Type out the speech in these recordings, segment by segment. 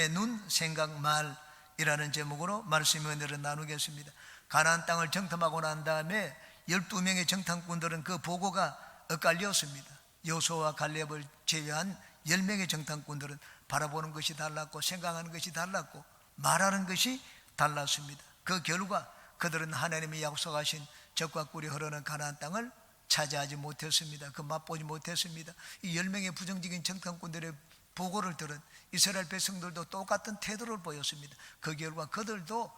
믿음의 눈, 생각, 말이라는 제목으로 말씀의 은혜를 나누겠습니다. 가나안 땅을 정탐하고 난 다음에 12명의 정탐꾼들은 그 보고가 엇갈렸습니다. 여호수아와 갈렙을 제외한 10명의 정탐꾼들은 바라보는 것이 달랐고 생각하는 것이 달랐고 말하는 것이 달랐습니다. 그 결과 그들은 하나님이 약속하신 적과 꿀이 흐르는 가나안 땅을 차지하지 못했습니다. 그 맛보지 못했습니다. 이 10명의 부정적인 정탐꾼들의 보고를 들은 이스라엘 백성들도 똑같은 태도를 보였습니다. 그 결과 그들도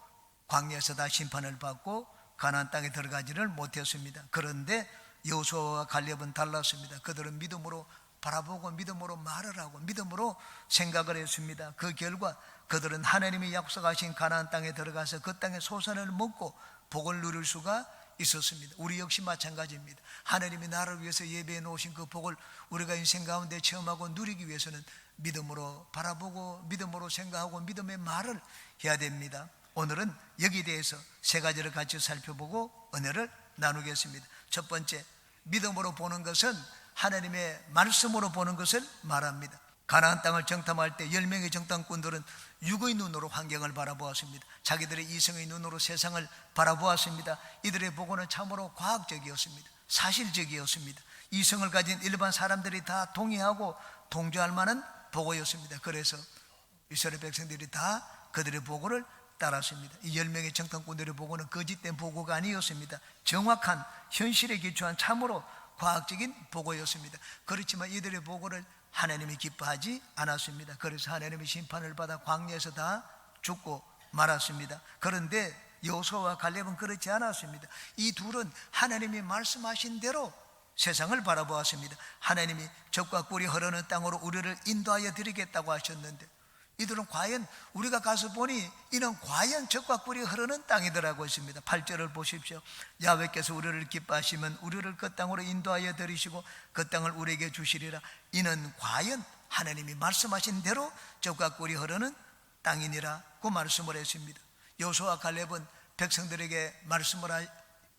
광야에서 다 심판을 받고 가나안 땅에 들어가지를 못했습니다. 그런데 여호수아와 갈렙은 달랐습니다. 그들은 믿음으로 바라보고 믿음으로 말을 하고 믿음으로 생각을 했습니다. 그 결과 그들은 하나님이 약속하신 가나안 땅에 들어가서 그 땅의 소산을 먹고 복을 누릴 수가 있었습니다. 우리 역시 마찬가지입니다. 하나님이 나를 위해서 예배해 놓으신 그 복을 우리가 인생 가운데 체험하고 누리기 위해서는 믿음으로 바라보고 믿음으로 생각하고 믿음의 말을 해야 됩니다. 오늘은 여기에 대해서 세 가지를 같이 살펴보고 은혜를 나누겠습니다. 첫 번째, 믿음으로 보는 것은 하나님의 말씀으로 보는 것을 말합니다. 가나안 땅을 정탐할 때 10명의 정탐꾼들은 육의 눈으로 환경을 바라보았습니다. 자기들의 이성의 눈으로 세상을 바라보았습니다. 이들의 보고는 참으로 과학적이었습니다. 사실적이었습니다. 이성을 가진 일반 사람들이 다 동의하고 동조할 만한 보고였습니다. 그래서 이스라엘 백성들이 다 그들의 보고를 따랐습니다. 이 10명의 정탐꾼들의 보고는 거짓된 보고가 아니었습니다. 정확한 현실에 기초한 참으로 과학적인 보고였습니다. 그렇지만 이들의 보고를 하나님이 기뻐하지 않았습니다. 그래서 하나님의 심판을 받아 광야에서 다 죽고 말았습니다. 그런데 여호수아와 갈렙은 그렇지 않았습니다. 이 둘은 하나님이 말씀하신 대로 세상을 바라보았습니다. 하나님이 적과 꿀이 흐르는 땅으로 우리를 인도하여 드리겠다고 하셨는데 이들은 과연 우리가 가서 보니 이는 과연 적과 꿀이 흐르는 땅이더라고 있습니다. 8절을 보십시오. 야외께서 우리를 기뻐하시면 우리를 그 땅으로 인도하여 드리시고 그 땅을 우리에게 주시리라. 이는 과연 하나님이 말씀하신 대로 적과 꿀이 흐르는 땅이니라고 말씀을 했습니다. 여호수아 갈렙은 백성들에게 말씀을 하,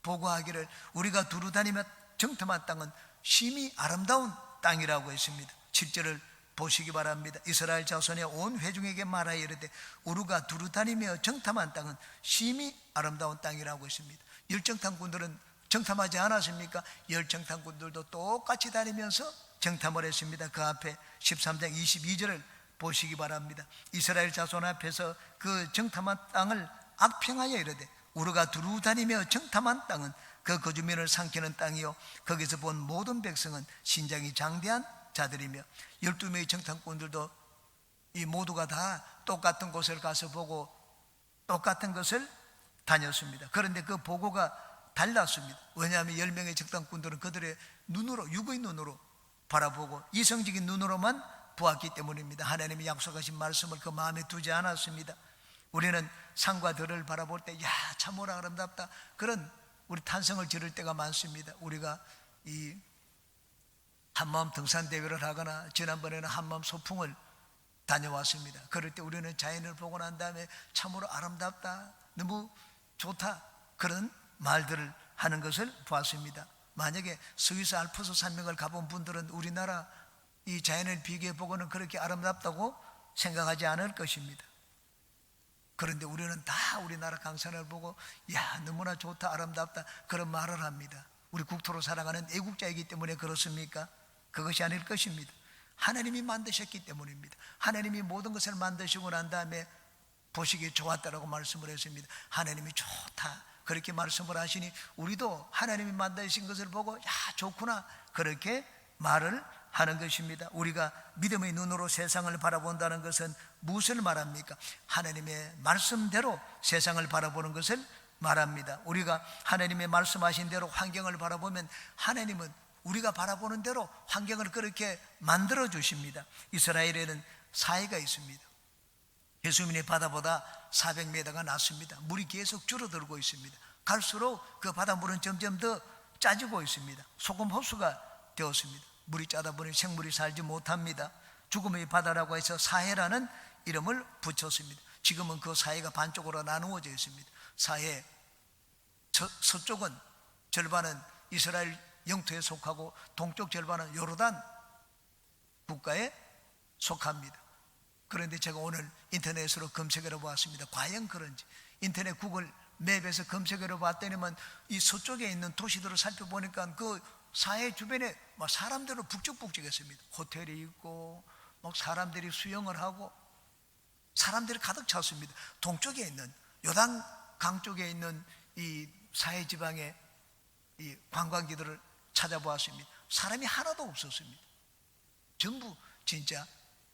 보고하기를 우리가 두루 다니며 정탐한 땅은 심히 아름다운 땅이라고 했습니다. 7절을 보시기 바랍니다. 이스라엘 자손의 온 회중에게 말하여 이르되 우루가 두루 다니며 정탐한 땅은 심히 아름다운 땅이라고 했습니다. 열정탐꾼들은 정탐하지 않았습니까? 열정탐꾼들도 똑같이 다니면서 정탐을 했습니다. 그 앞에 13장 22절을 보시기 바랍니다. 이스라엘 자손 앞에서 그 정탐한 땅을 악평하여 이르되 우루가 두루 다니며 정탐한 땅은 그 거주민을 삼키는 땅이요 거기서 본 모든 백성은 신장이 장대한 자들이며 12명의 정탐꾼들도 이 모두가 다 똑같은 곳을 가서 보고 똑같은 것을 다녔습니다. 그런데 그 보고가 달랐습니다. 왜냐하면 10명의 정탐꾼들은 그들의 눈으로 육의 눈으로 바라보고 이성적인 눈으로만 보았기 때문입니다. 하나님이 약속하신 말씀을 그 마음에 두지 않았습니다. 우리는 산과 들을 바라볼 때, 야, 참으로 아름답다. 그런 우리 탄성을 지를 때가 많습니다. 우리가 이 한마음 등산 대회를 하거나 지난번에는 한마음 소풍을 다녀왔습니다. 그럴 때 우리는 자연을 보고 난 다음에 참으로 아름답다, 너무 좋다 그런 말들을 하는 것을 보았습니다. 만약에 스위스 알프스 산맥을 가본 분들은 우리나라 이 자연을 비교해 보고는 그렇게 아름답다고 생각하지 않을 것입니다. 그런데 우리는 다 우리나라 강산을 보고 야 너무나 좋다 아름답다 그런 말을 합니다. 우리 국토로 살아가는 애국자이기 때문에 그렇습니까? 그것이 아닐 것입니다. 하나님이 만드셨기 때문입니다. 하나님이 모든 것을 만드시고 난 다음에 보시기에 좋았다라고 말씀을 했습니다. 하나님이 좋다. 그렇게 말씀을 하시니 우리도 하나님이 만드신 것을 보고 야 좋구나 그렇게 말을 하는 것입니다. 우리가 믿음의 눈으로 세상을 바라본다는 것은 무엇을 말합니까? 하나님의 말씀대로 세상을 바라보는 것을 말합니다. 우리가 하나님의 말씀하신 대로 환경을 바라보면 하나님은 우리가 바라보는 대로 환경을 그렇게 만들어 주십니다. 이스라엘에는 사해가 있습니다. 예수민의 바다보다 400m가 낮습니다. 물이 계속 줄어들고 있습니다. 갈수록 그 바닷물은 점점 더 짜지고 있습니다. 소금 호수가 되었습니다. 물이 짜다 보니 생물이 살지 못합니다. 죽음의 바다라고 해서 사해라는 이름을 붙였습니다. 지금은 그 사해가 반쪽으로 나누어져 있습니다. 사해 서쪽은 절반은 이스라엘 영토에 속하고 동쪽 절반은 요르단 국가에 속합니다. 그런데 제가 오늘 인터넷으로 검색해 보았습니다. 과연 그런지 인터넷 구글 맵에서 검색해 봤더니만 이 서쪽에 있는 도시들을 살펴보니까 그 사해 주변에 막 사람들은 북적북적했습니다. 호텔이 있고 막 사람들이 수영을 하고 사람들이 가득 찼습니다. 동쪽에 있는 요단 강 쪽에 있는 이 사해 지방의 이 관광지들을 찾아보았습니다. 사람이 하나도 없었습니다. 전부 진짜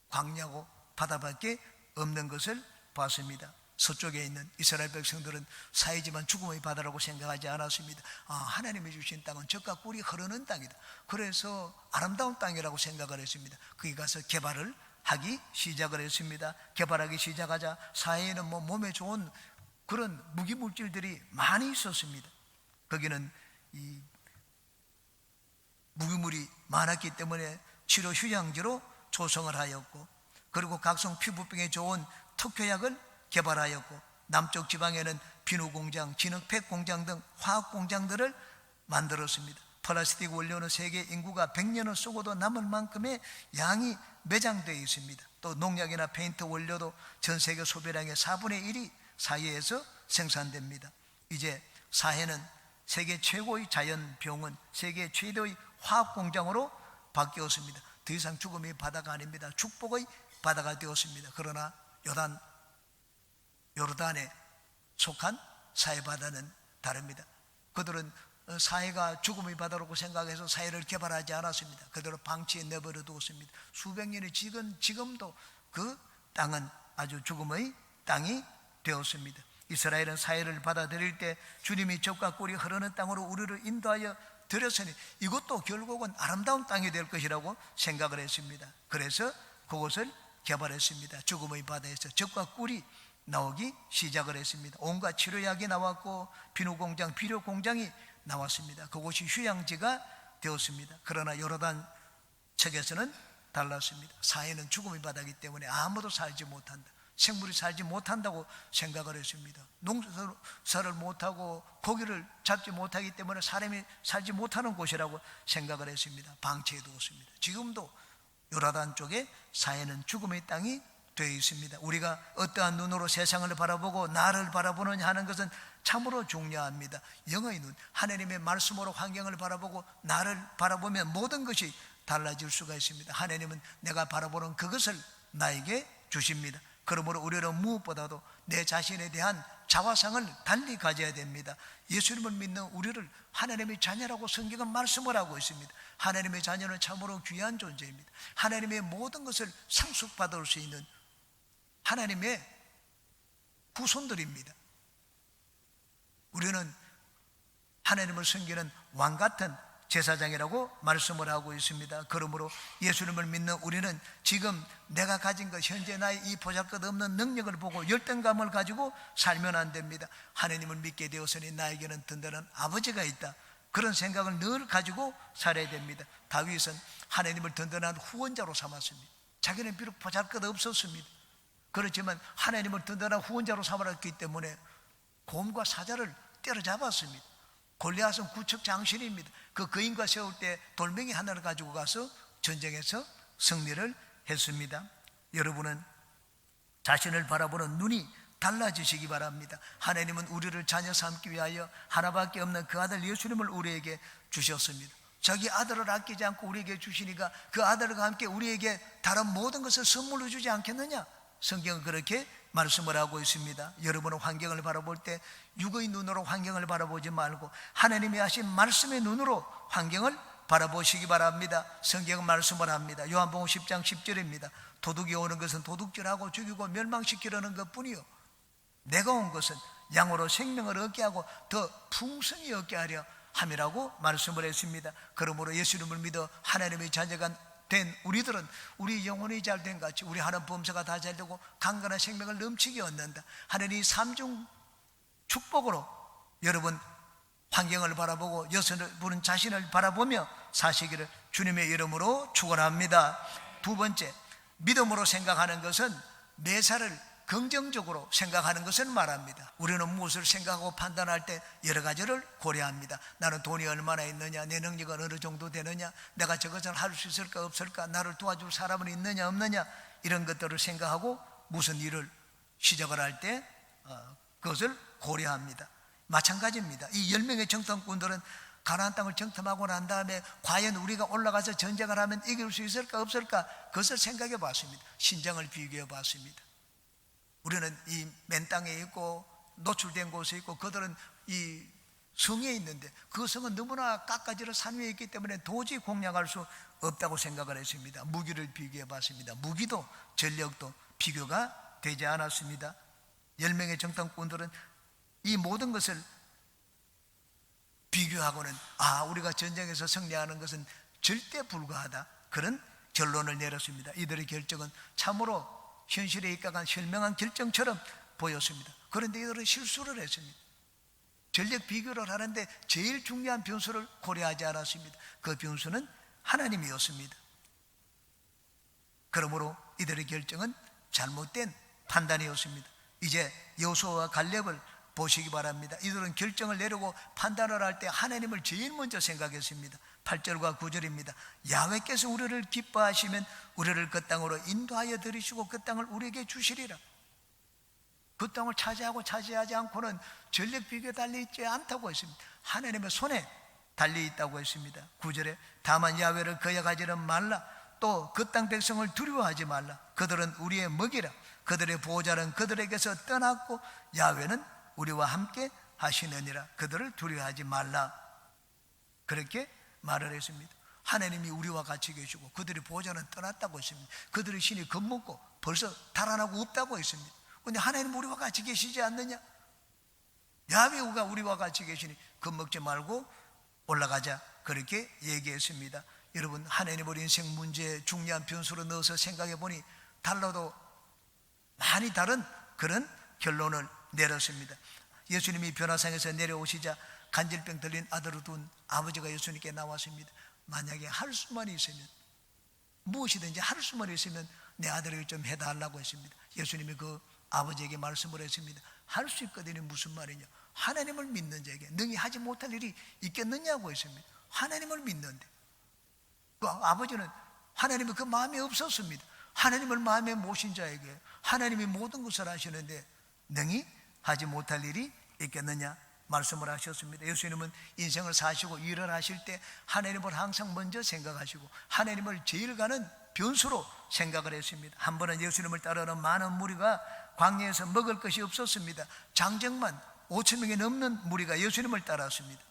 광야고 바다밖에 없는 것을 봤습니다. 서쪽에 있는 이스라엘 백성들은 사이지만 죽음의 바다라고 생각하지 않았습니다. 아, 하나님이 주신 땅은 젖과 꿀이 흐르는 땅이다. 그래서 아름다운 땅이라고 생각을 했습니다. 거기 가서 개발을 하기 시작을 했습니다. 개발하기 시작하자 사이에는 뭐 몸에 좋은 그런 무기 물질들이 많이 있었습니다. 거기는 이 무기물이 많았기 때문에 치료 휴양지로 조성을 하였고 그리고 각종 피부병에 좋은 특효약을 개발하였고 남쪽 지방에는 비누 공장, 진흙팩 공장 등 화학 공장들을 만들었습니다. 플라스틱 원료는 세계 인구가 100년을 쓰고도 남을 만큼의 양이 매장되어 있습니다. 또 농약이나 페인트 원료도 전 세계 소비량의 4분의 1이 사해에서 생산됩니다. 이제 사해는 세계 최고의 자연 병원, 세계 최대의 화학 공장으로 바뀌었습니다. 더 이상 죽음의 바다가 아닙니다. 축복의 바다가 되었습니다. 그러나 요단 요르단에 속한 사해 바다는 다릅니다. 그들은 사해가 죽음의 바다라고 생각해서 사해를 개발하지 않았습니다. 그대로 방치해 내버려 두었습니다. 수백 년이 지금 지금도 그 땅은 아주 죽음의 땅이 되었습니다. 이스라엘은 사해를 받아들일 때 주님이 적과 꿀이 흐르는 땅으로 우리를 인도하여 들였으니 이것도 결국은 아름다운 땅이 될 것이라고 생각을 했습니다. 그래서 그것을 개발했습니다. 죽음의 바다에서 적과 꿀이 나오기 시작을 했습니다. 온갖 치료약이 나왔고 비누 공장, 비료 공장이 나왔습니다. 그곳이 휴양지가 되었습니다. 그러나 요르단 책에서는 달랐습니다. 사회는 죽음의 바다기 때문에 아무도 살지 못한다. 생물이 살지 못한다고 생각을 했습니다. 농사를 못하고 고기를 잡지 못하기 때문에 사람이 살지 못하는 곳이라고 생각을 했습니다. 방치해 두었습니다. 지금도 요라단 쪽에 사해는 죽음의 땅이 되어 있습니다. 우리가 어떠한 눈으로 세상을 바라보고 나를 바라보느냐 하는 것은 참으로 중요합니다. 영의 눈, 하나님의 말씀으로 환경을 바라보고 나를 바라보면 모든 것이 달라질 수가 있습니다. 하나님은 내가 바라보는 그것을 나에게 주십니다. 그러므로 우리는 무엇보다도 내 자신에 대한 자화상을 달리 가져야 됩니다. 예수님을 믿는 우리를 하나님의 자녀라고 성경은 말씀을 하고 있습니다. 하나님의 자녀는 참으로 귀한 존재입니다. 하나님의 모든 것을 상속받을 수 있는 하나님의 후손들입니다. 우리는 하나님을 섬기는 왕 같은 제사장이라고 말씀을 하고 있습니다. 그러므로 예수님을 믿는 우리는 지금 내가 가진 것, 현재 나의 이 보잘것 없는 능력을 보고 열등감을 가지고 살면 안 됩니다. 하나님을 믿게 되었으니 나에게는 든든한 아버지가 있다. 그런 생각을 늘 가지고 살아야 됩니다. 다윗은 하나님을 든든한 후원자로 삼았습니다. 자기는 비록 보잘것 없었습니다. 그렇지만 하나님을 든든한 후원자로 삼았기 때문에 곰과 사자를 때려잡았습니다. 골리앗은 구척 장신입니다. 그 거인과 세울 때 돌멩이 하나를 가지고 가서 전쟁에서 승리를 했습니다. 여러분은 자신을 바라보는 눈이 달라지시기 바랍니다. 하나님은 우리를 자녀 삼기 위하여 하나밖에 없는 그 아들 예수님을 우리에게 주셨습니다. 자기 아들을 아끼지 않고 우리에게 주시니까 그 아들과 함께 우리에게 다른 모든 것을 선물로 주지 않겠느냐? 성경은 그렇게 말씀을 하고 있습니다. 여러분은 환경을 바라볼 때 육의 눈으로 환경을 바라보지 말고 하나님이 하신 말씀의 눈으로 환경을 바라보시기 바랍니다. 성경은 말씀을 합니다. 요한복음 10장 10절입니다. 도둑이 오는 것은 도둑질하고 죽이고 멸망시키려는 것뿐이요. 내가 온 것은 양으로 생명을 얻게 하고 더 풍성히 얻게 하려 함이라고 말씀을 했습니다. 그러므로 예수님을 믿어 하나님의 자녀가 된 우리들은 우리 영혼이 잘된 같이 우리 하는 범사가 다 잘 되고 강건한 생명을 넘치게 얻는다. 하나님 삼중 축복으로 여러분 환경을 바라보고 여러분 자신을 바라보며 사시기를 주님의 이름으로 축원합니다. 두 번째 믿음으로 생각하는 것은 매사를 긍정적으로 생각하는 것을 말합니다. 우리는 무엇을 생각하고 판단할 때 여러 가지를 고려합니다. 나는 돈이 얼마나 있느냐, 내 능력은 어느 정도 되느냐, 내가 저것을 할 수 있을까 없을까, 나를 도와줄 사람은 있느냐 없느냐, 이런 것들을 생각하고 무슨 일을 시작을 할때 어, 그것을 고려합니다. 마찬가지입니다. 이 10명의 정탐꾼들은 가나안 땅을 정탐하고 난 다음에 과연 우리가 올라가서 전쟁을 하면 이길 수 있을까 없을까 그것을 생각해 봤습니다. 신장을 비교해 봤습니다. 우리는 이 맨 땅에 있고 노출된 곳에 있고 그들은 이 성에 있는데 그 성은 너무나 깎아지른 산 위에 있기 때문에 도저히 공략할 수 없다고 생각을 했습니다. 무기를 비교해 봤습니다. 무기도 전력도 비교가 되지 않았습니다. 10명의 정탐꾼들은 이 모든 것을 비교하고는 아 우리가 전쟁에서 승리하는 것은 절대 불가하다 그런 결론을 내렸습니다. 이들의 결정은 참으로 현실에 입각한 현명한 결정처럼 보였습니다. 그런데 이들은 실수를 했습니다. 전력 비교를 하는데 제일 중요한 변수를 고려하지 않았습니다. 그 변수는 하나님이었습니다. 그러므로 이들의 결정은 잘못된 판단이었습니다. 이제 여호수아와 갈렙을 보시기 바랍니다. 이들은 결정을 내리고 판단을 할 때 하나님을 제일 먼저 생각했습니다. 8절과 9절입니다. 야훼께서 우리를 기뻐하시면 우리를 그 땅으로 인도하여 들이시고 그 땅을 우리에게 주시리라. 그 땅을 차지하고 차지하지 않고는 전력 비교에 달려 있지 않다고 했습니다. 하나님의 손에 달려 있다고 했습니다. 9절에 다만 야훼를 거역하지는 말라. 또 그 땅 백성을 두려워하지 말라. 그들은 우리의 먹이라. 그들의 보호자는 그들에게서 떠났고 야훼는 우리와 함께 하시느니라. 그들을 두려워하지 말라. 그렇게 말을 했습니다. 하나님이 우리와 같이 계시고 그들의 보호자는 떠났다고 했습니다. 그들의 신이 겁먹고 벌써 달아나고 없다고 했습니다. 근데 하나님 우리와 같이 계시지 않느냐? 야훼가 우리와 같이 계시니 겁먹지 말고 올라가자. 그렇게 얘기했습니다. 여러분 하나님 우리 인생 문제 중요한 변수로 넣어서 생각해 보니 달라도 많이 다른 그런 결론을 내렸습니다. 예수님이 변화상에서 내려오시자 간질병 들린 아들을 둔 아버지가 예수님께 나왔습니다. 만약에 할 수만 있으면 무엇이든지 할 수만 있으면 내 아들에게 좀 해달라고 했습니다. 예수님이 그 아버지에게 말씀을 했습니다. 할 수 있거든요. 무슨 말이냐? 하나님을 믿는 자에게 능히 하지 못할 일이 있겠느냐고 했습니다. 하나님을 믿는데 그 아버지는 하나님의 그 마음이 없었습니다. 하나님을 마음에 모신 자에게 하나님이 모든 것을 하시는데 능히 하지 못할 일이 있겠느냐 말씀을 하셨습니다. 예수님은 인생을 사시고 일을 하실 때 하나님을 항상 먼저 생각하시고 하나님을 제일 가는 변수로 생각을 했습니다. 한 번은 예수님을 따르는 많은 무리가 광야에서 먹을 것이 없었습니다. 장정만 5천 명이 넘는 무리가 예수님을 따랐습니다.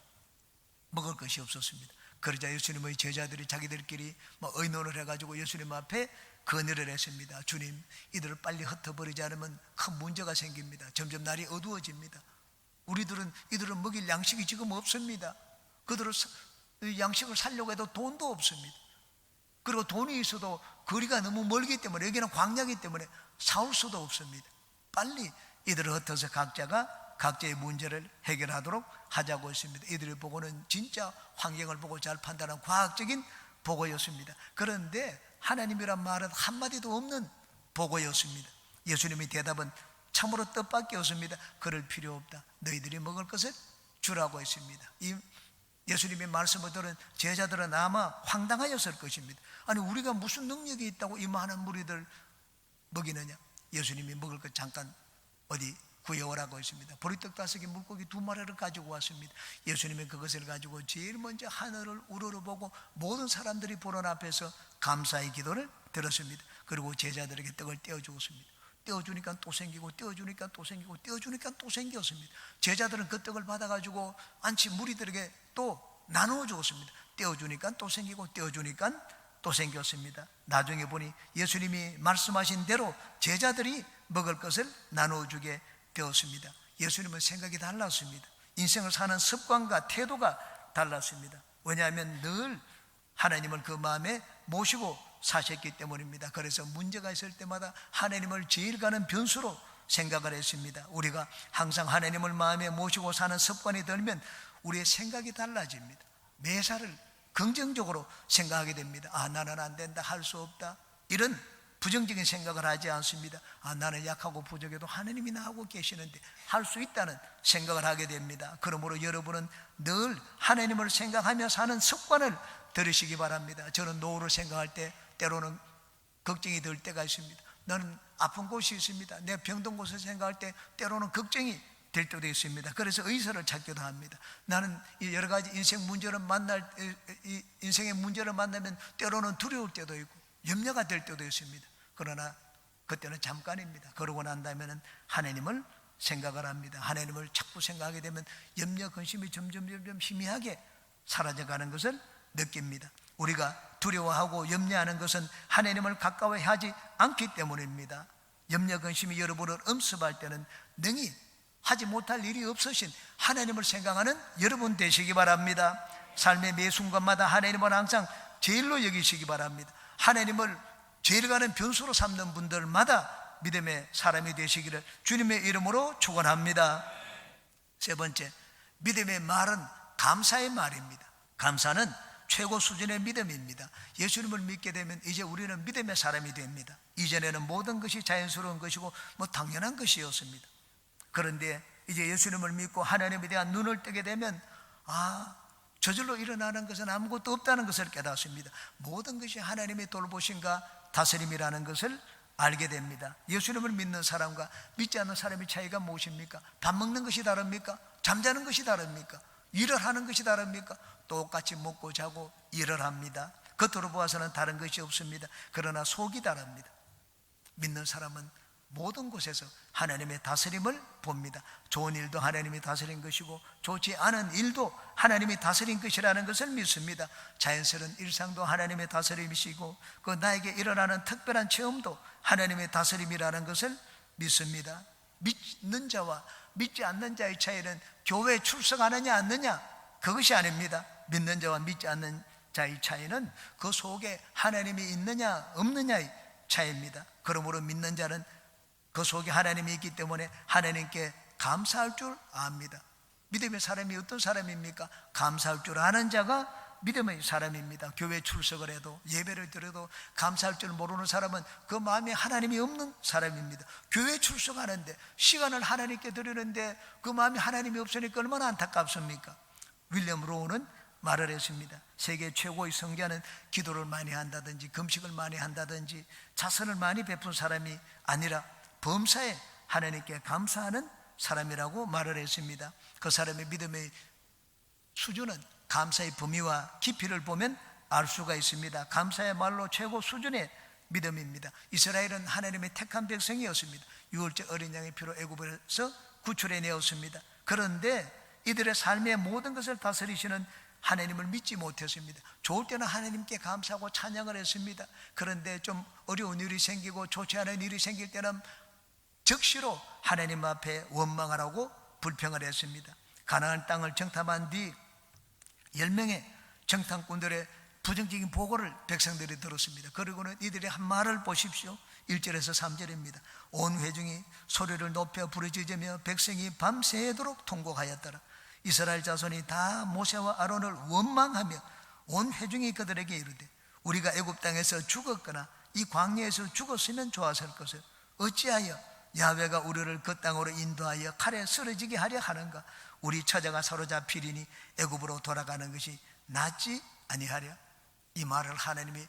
먹을 것이 없었습니다. 그러자 예수님의 제자들이 자기들끼리 뭐 의논을 해가지고 예수님 앞에 건의를 했습니다. 주님, 이들을 빨리 흩어버리지 않으면 큰 문제가 생깁니다. 점점 날이 어두워집니다. 우리들은 이들을 먹일 양식이 지금 없습니다. 그들을 양식을 살려고 해도 돈도 없습니다. 그리고 돈이 있어도 거리가 너무 멀기 때문에 여기는 광야기 때문에 사올 수도 없습니다. 빨리 이들을 흩어서 각자가 각자의 문제를 해결하도록 하자고 했습니다. 이들을 보고는 진짜 환경을 보고 잘 판단한 과학적인 보고였습니다. 그런데 하나님이란 말은 한마디도 없는 보고였습니다. 예수님의 대답은 참으로 뜻밖에 없습니다. 그럴 필요 없다. 너희들이 먹을 것을 주라고 했습니다. 이 예수님의 말씀을 들은 제자들은 아마 황당하였을 것입니다. 아니 우리가 무슨 능력이 있다고 이 많은 무리들 먹이느냐? 예수님이 먹을 것 잠깐 어디 구해오라고 했습니다. 보리떡 다섯 개, 물고기 두 마리를 가지고 왔습니다. 예수님이 그것을 가지고 제일 먼저 하늘을 우러러보고 모든 사람들이 보는 앞에서 감사의 기도를 들었습니다. 그리고 제자들에게 떡을 떼어 주었습니다. 떼어주니까 또 생기고 떼어주니까 또 생기고 떼어주니까 또 생겼습니다. 제자들은 그 떡을 받아가지고 안치 무리들에게 또 나누어 주었습니다. 떼어주니까 또 생기고 떼어주니까 또 생겼습니다. 나중에 보니 예수님이 말씀하신 대로 제자들이 먹을 것을 나누어 주게 되었습니다. 예수님은 생각이 달랐습니다. 인생을 사는 습관과 태도가 달랐습니다. 왜냐하면 늘 하나님을 그 마음에 모시고 사셨기 때문입니다. 그래서 문제가 있을 때마다 하나님을 제일 가는 변수로 생각을 했습니다. 우리가 항상 하나님을 마음에 모시고 사는 습관이 들면 우리의 생각이 달라집니다. 매사를 긍정적으로 생각하게 됩니다. 아, 나는 안 된다, 할 수 없다. 이런 부정적인 생각을 하지 않습니다. 아, 나는 약하고 부족해도 하나님이 나하고 계시는데 할 수 있다는 생각을 하게 됩니다. 그러므로 여러분은 늘 하나님을 생각하며 사는 습관을 들으시기 바랍니다. 저는 노후를 생각할 때 때로는 걱정이 될 때가 있습니다. 나는 아픈 곳이 있습니다. 내 병든 곳을 생각할 때 때로는 걱정이 될 때도 있습니다. 그래서 의사를 찾기도 합니다. 나는 이 여러 가지 인생 문제를 만날 인생의 문제를 만나면 때로는 두려울 때도 있고 염려가 될 때도 있습니다. 그러나 그때는 잠깐입니다. 그러고 난 다음에는 하나님을 생각을 합니다. 하나님을 자꾸 생각하게 되면 염려 근심이 점점 점점 희미하게 사라져가는 것을 느낍니다. 우리가 두려워하고 염려하는 것은 하나님을 가까이 하지 않기 때문입니다. 염려 근심이 여러분을 엄습할 때는 능히 하지 못할 일이 없으신 하나님을 생각하는 여러분 되시기 바랍니다. 삶의 매 순간마다 하나님을 항상 제일로 여기시기 바랍니다. 하나님을 제일 가는 변수로 삼는 분들마다 믿음의 사람이 되시기를 주님의 이름으로 축원합니다. 세 번째, 믿음의 말은 감사의 말입니다. 감사는 최고 수준의 믿음입니다. 예수님을 믿게 되면 이제 우리는 믿음의 사람이 됩니다. 이전에는 모든 것이 자연스러운 것이고 뭐 당연한 것이었습니다. 그런데 이제 예수님을 믿고 하나님에 대한 눈을 뜨게 되면 아 저절로 일어나는 것은 아무것도 없다는 것을 깨닫습니다. 모든 것이 하나님의 돌보심과 다스림이라는 것을 알게 됩니다. 예수님을 믿는 사람과 믿지 않는 사람의 차이가 무엇입니까? 밥 먹는 것이 다릅니까? 잠자는 것이 다릅니까? 일을 하는 것이 다릅니까? 똑같이 먹고 자고 일을 합니다. 겉으로 보아서는 다른 것이 없습니다. 그러나 속이 다릅니다. 믿는 사람은 모든 곳에서 하나님의 다스림을 봅니다. 좋은 일도 하나님이 다스린 것이고 좋지 않은 일도 하나님이 다스린 것이라는 것을 믿습니다. 자연스러운 일상도 하나님의 다스림이시고 그 나에게 일어나는 특별한 체험도 하나님의 다스림이라는 것을 믿습니다. 믿는 자와 믿지 않는 자의 차이는 교회에 출석하느냐 않느냐 그것이 아닙니다. 믿는 자와 믿지 않는 자의 차이는 그 속에 하나님이 있느냐 없느냐의 차이입니다. 그러므로 믿는 자는 그 속에 하나님이 있기 때문에 하나님께 감사할 줄 압니다. 믿음의 사람이 어떤 사람입니까? 감사할 줄 아는 자가 믿음의 사람입니다. 교회 출석을 해도 예배를 드려도 감사할 줄 모르는 사람은 그 마음에 하나님이 없는 사람입니다. 교회 출석하는데 시간을 하나님께 드리는데 그 마음에 하나님이 없으니까 얼마나 안타깝습니까? 윌리엄 로우는 말을 했습니다. 세계 최고의 성자는 기도를 많이 한다든지 금식을 많이 한다든지 자선을 많이 베푼 사람이 아니라 범사에 하나님께 감사하는 사람이라고 말을 했습니다. 그 사람의 믿음의 수준은 감사의 범위와 깊이를 보면 알 수가 있습니다. 감사의 말로 최고 수준의 믿음입니다. 이스라엘은 하나님의 택한 백성이었습니다. 유월절 어린 양의 피로 애굽에서 구출해 내었습니다. 그런데 이들의 삶의 모든 것을 다스리시는 하나님을 믿지 못했습니다. 좋을 때는 하나님께 감사하고 찬양을 했습니다. 그런데 좀 어려운 일이 생기고 좋지 않은 일이 생길 때는 즉시로 하나님 앞에 원망하라고 불평을 했습니다. 가나안 땅을 정탐한 뒤 10명의 정탐꾼들의 부정적인 보고를 백성들이 들었습니다. 그리고는 이들의 한 말을 보십시오. 1절에서 3절입니다. 온 회중이 소리를 높여 부르짖으며 백성이 밤새도록 통곡하였더라. 이스라엘 자손이 다 모세와 아론을 원망하며 온 회중이 그들에게 이르되 우리가 애굽 땅에서 죽었거나 이 광야에서 죽었으면 좋았을 것을 어찌하여 야훼가 우리를 그 땅으로 인도하여 칼에 쓰러지게 하려 하는가? 우리 처자가 사로잡히리니 애굽으로 돌아가는 것이 낫지 아니하랴? 이 말을 하나님이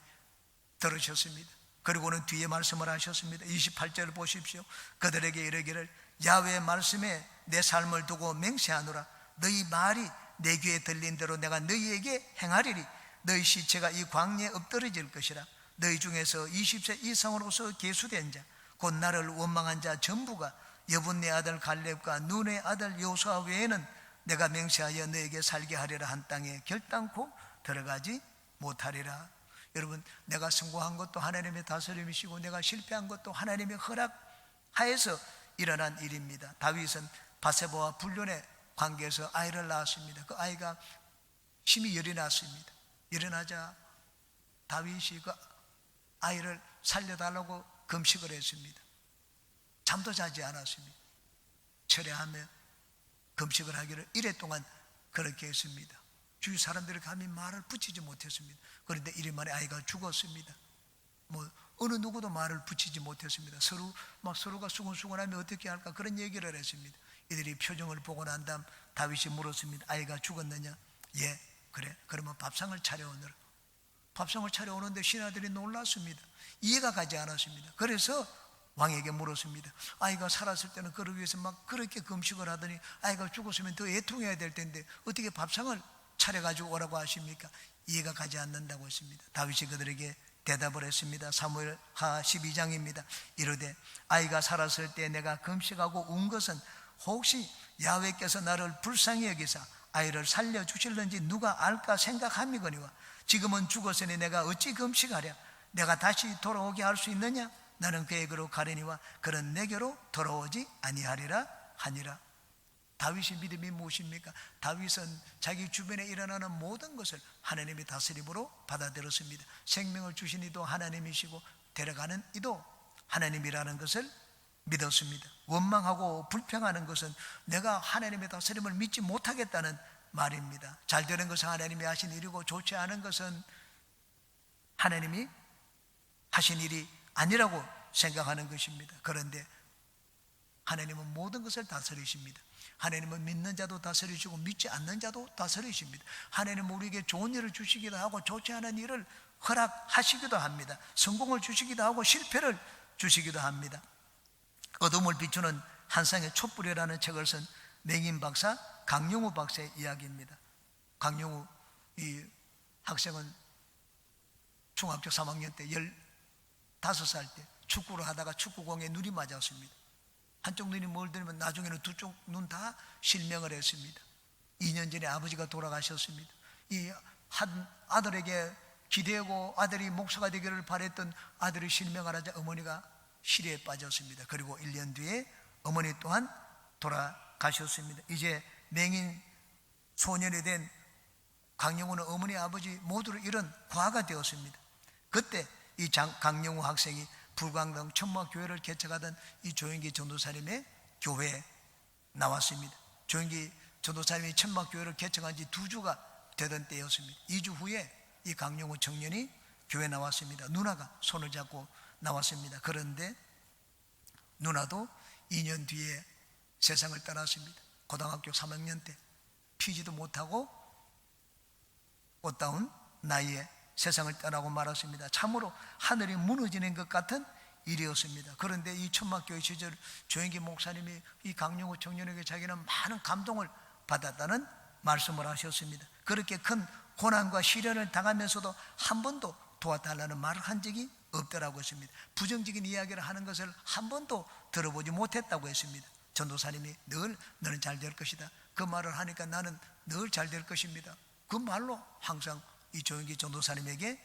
들으셨습니다. 그리고는 뒤에 말씀을 하셨습니다. 28절을 보십시오. 그들에게 이르기를 야훼의 말씀에 내 삶을 두고 맹세하노라 너희 말이 내 귀에 들린 대로 내가 너희에게 행하리리 너희 시체가 이 광야에 엎드러질 것이라. 너희 중에서 20세 이상으로서 계수된 자 곧 나를 원망한 자 전부가 여분네 아들 갈렙과 눈의 아들 요수아 외에는 내가 맹세하여 너에게 살게 하리라 한 땅에 결단코 들어가지 못하리라. 여러분 내가 성공한 것도 하나님의 다스림이시고 내가 실패한 것도 하나님의 허락하에서 일어난 일입니다. 다윗은 바세바와 불륜의 관계에서 아이를 낳았습니다 그 아이가 힘이 열이 났습니다 일어나자 다윗이 그 아이를 살려달라고 금식을 했습니다. 잠도 자지 않았습니다. 철회하며 금식을 하기를 이래 동안 그렇게 했습니다. 주위 사람들이 감히 말을 붙이지 못했습니다. 그런데 이래 만에 아이가 죽었습니다. 뭐 어느 누구도 말을 붙이지 못했습니다. 서로 막 서로가 수근수근하면 어떻게 할까 그런 얘기를 했습니다. 이들이 표정을 보고 난 다음 다윗이 물었습니다. 아이가 죽었느냐? 예, 그래. 그러면 밥상을 차려오느라. 밥상을 차려오는데 신하들이 놀랐습니다. 이해가 가지 않았습니다. 그래서 왕에게 물었습니다. 아이가 살았을 때는 그를 위해서 막 그렇게 금식을 하더니 아이가 죽었으면 더 애통해야 될 텐데 어떻게 밥상을 차려가지고 오라고 하십니까? 이해가 가지 않는다고 했습니다. 다윗이 그들에게 대답을 했습니다. 사무엘 하 12장입니다. 이르되 아이가 살았을 때 내가 금식하고 운 것은 혹시 야훼께서 나를 불쌍히 여기사 아이를 살려 주실는지 누가 알까 생각함이거니와 지금은 죽었으니 내가 어찌 금식하랴 내가 다시 돌아오게 할 수 있느냐 나는 그에게로 가려니와 그는 내게로 돌아오지 아니하리라 하니라 다윗의 믿음이 무엇입니까? 다윗은 자기 주변에 일어나는 모든 것을 하나님의 다스림으로 받아들였습니다. 생명을 주신 이도 하나님이시고 데려가는 이도 하나님이라는 것을 믿었습니다. 원망하고 불평하는 것은 내가 하나님의 다스림을 믿지 못하겠다는 말입니다. 잘 되는 것은 하나님이 하신 일이고 좋지 않은 것은 하나님이 하신 일이 아니라고 생각하는 것입니다. 그런데 하나님은 모든 것을 다스리십니다. 하나님은 믿는 자도 다스리시고 믿지 않는 자도 다스리십니다. 하나님은 우리에게 좋은 일을 주시기도 하고 좋지 않은 일을 허락하시기도 합니다. 성공을 주시기도 하고 실패를 주시기도 합니다. 어둠을 비추는 한상의 촛불이라는 책을 쓴 맹인 박사 강용우 박사의 이야기입니다. 강용우 이 학생은 중학교 3학년 때 15살 때 축구를 하다가 축구공에 눈이 맞았습니다. 한쪽 눈이 멀더니면 나중에는 두 쪽 눈 다 실명을 했습니다. 2년 전에 아버지가 돌아가셨습니다. 이 한 아들에게 기대고 아들이 목사가 되기를 바랬던 아들이 실명을 하자 어머니가 시리에 빠졌습니다. 그리고 1년 뒤에 어머니 또한 돌아가셨습니다. 이제 맹인 소년이 된 강영우는 어머니 아버지 모두를 잃은 과가 되었습니다. 그때 이 장, 강영우 학생이 불광동 천막교회를 개척하던 이 조영기 전도사님의 교회에 나왔습니다. 조영기 전도사님이 천막교회를 개척한 지 두 주가 되던 때였습니다. 2주 후에 이 강영우 청년이 교회 에 나왔습니다. 누나가 손을 잡고 나왔습니다. 그런데 누나도 2년 뒤에 세상을 떠났습니다. 고등학교 3학년 때 피지도 못하고 꽃다운 나이에 세상을 떠나고 말았습니다. 참으로 하늘이 무너지는 것 같은 일이었습니다. 그런데 이 천막교회 시절 조영기 목사님이 이 강영호 청년에게 자기는 많은 감동을 받았다는 말씀을 하셨습니다. 그렇게 큰 고난과 시련을 당하면서도 한 번도 도와달라는 말을 한 적이 없더라고 했습니다. 부정적인 이야기를 하는 것을 한 번도 들어보지 못했다고 했습니다. 전도사님이 늘 너는 잘 될 것이다. 그 말을 하니까 나는 늘 잘 될 것입니다. 그 말로 항상 이 조영기 전도사님에게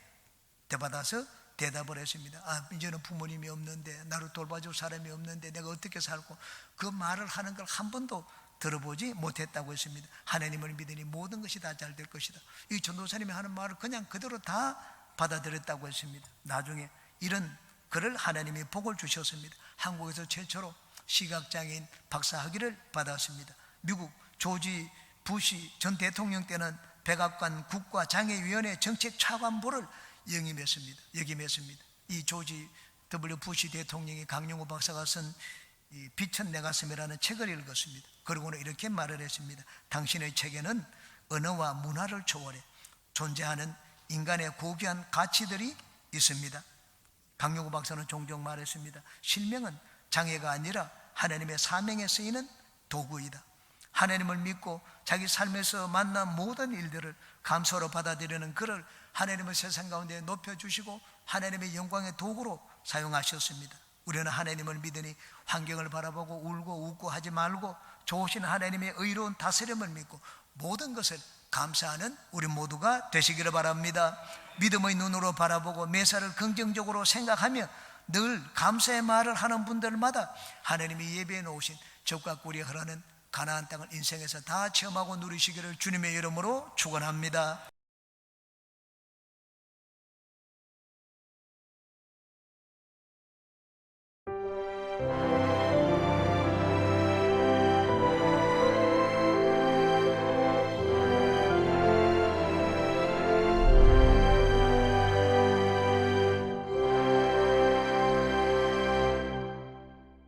대받아서 대답을 했습니다. 아, 이제는 부모님이 없는데, 나를 돌봐줄 사람이 없는데, 내가 어떻게 살고, 그 말을 하는 걸 한 번도 들어보지 못했다고 했습니다. 하나님을 믿으니 모든 것이 다 잘 될 것이다. 이 전도사님이 하는 말을 그냥 그대로 다 받아들였다고 했습니다. 나중에 이런 글을 하나님이 복을 주셨습니다. 한국에서 최초로 시각장애인 박사 학위를 받았습니다. 미국 조지 부시 전 대통령 때는 백악관 국가장애위원회 정책 차관보를 영임했습니다. 역임했습니다. 이 조지 W 부시 대통령이 강용호 박사가 쓴 빛은 내 가슴이라는 책을 읽었습니다. 그러고는 이렇게 말을 했습니다. 당신의 책에는 언어와 문화를 초월해 존재하는 인간의 고귀한 가치들이 있습니다. 강용호 박사는 종종 말했습니다. 실명은 장애가 아니라 하나님의 사명에 쓰이는 도구이다. 하나님을 믿고 자기 삶에서 만난 모든 일들을 감사로 받아들이는 그를 하나님의 세상 가운데 높여주시고 하나님의 영광의 도구로 사용하셨습니다. 우리는 하나님을 믿으니 환경을 바라보고 울고 웃고 하지 말고 좋으신 하나님의 의로운 다스림을 믿고 모든 것을 감사하는 우리 모두가 되시기를 바랍니다. 믿음의 눈으로 바라보고 매사를 긍정적으로 생각하며 늘 감사의 말을 하는 분들마다 하나님이 예배해 놓으신 적과 꿀이 흐르는 가나안 땅을 인생에서 다 체험하고 누리시기를 주님의 이름으로 축원합니다.